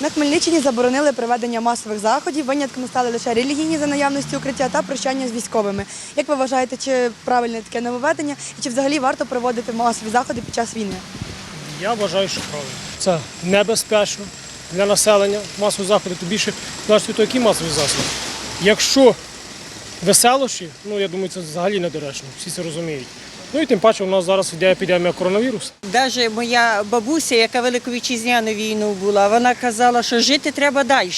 На Хмельниччині заборонили проведення масових заходів. Винятками стали лише релігійні за наявності укриття та прощання з військовими. Як ви вважаєте, чи правильне таке нововведення і чи взагалі варто проводити масові заходи під час війни? Я вважаю, що правильно. Це небезпечно для населення. Масові заходи, то більше залежить то які масові заходи. Якщо веселощі, ну я думаю, це взагалі недоречно, всі це розуміють. Ну і тим паче у нас зараз йде епідемія коронавірусу. Навіть моя бабуся, яка велику вітчизняну війну була, вона казала, що жити треба далі.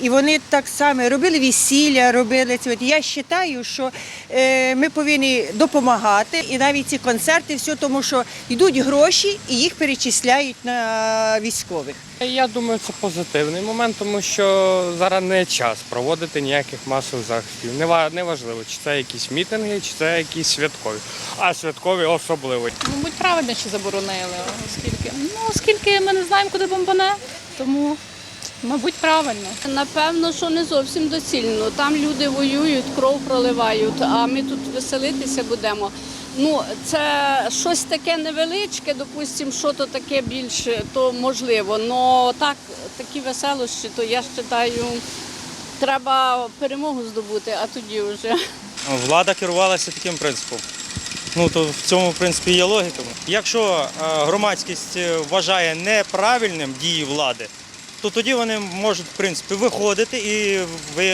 І вони так само робили весілля, робили це. Я вважаю, що е, ми повинні допомагати. І навіть ці концерти, все, тому що йдуть гроші і їх перечисляють на військових. Я думаю, це позитивний момент, тому що зараз не час проводити ніяких масових заходів. Нева- Неважливо, чи це якісь мітинги, чи це якісь святкові. А святкові особливо. Мабуть, правильно, що заборонили, оскільки ну оскільки ми не знаємо, куди бомбане, тому мабуть правильно. Напевно, що не зовсім доцільно. Там люди воюють, кров проливають, а ми тут веселитися будемо. Ну, це щось таке невеличке, допустимо, що то таке більше, то можливо. Но так, такі веселощі, то я вважаю, треба перемогу здобути, а тоді вже. Влада керувалася таким принципом. Ну то в цьому в принципі є логіка. Якщо е, громадськість е, вважає неправильним дії влади, то тоді вони можуть в принципі виходити і ви,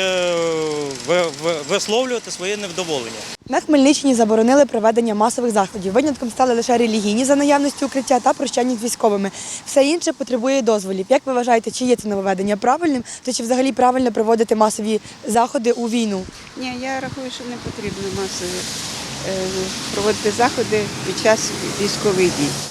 ви, ви, висловлювати своє невдоволення. На Хмельниччині заборонили проведення масових заходів. Винятком стали лише релігійні за наявності укриття та прощання з військовими. Все інше потребує дозволів. Як ви вважаєте, чи є це нововведення правильним, то чи взагалі правильно проводити масові заходи у війну? Ні, я рахую, що не потрібно масово е, проводити заходи під час військових дій.